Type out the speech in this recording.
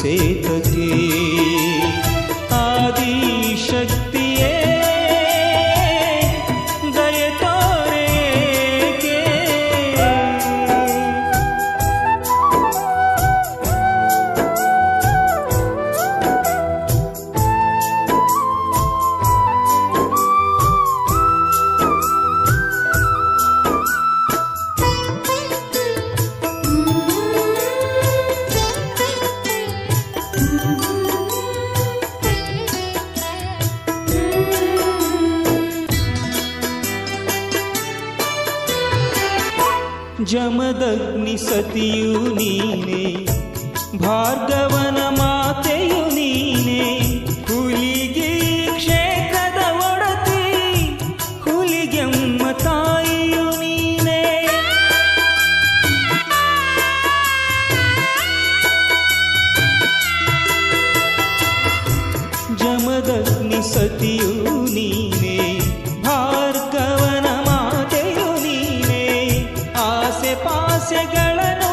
ಮುನಿಸೇತಕೆ ಆದಿಶಕ್ತಿಯೇ ದಯ ಜಮದಗ್ನಿ ಸತಿಯು ನೀನೆ ಜಮದಗ್ನಿ ಸತಿಯು ನೀನೆ ಭಾರ್ಗವನ ಮಾತೆಯು ನೀನೆ. ಆಸೆ ಪಾಸೆಗಳನ್ನು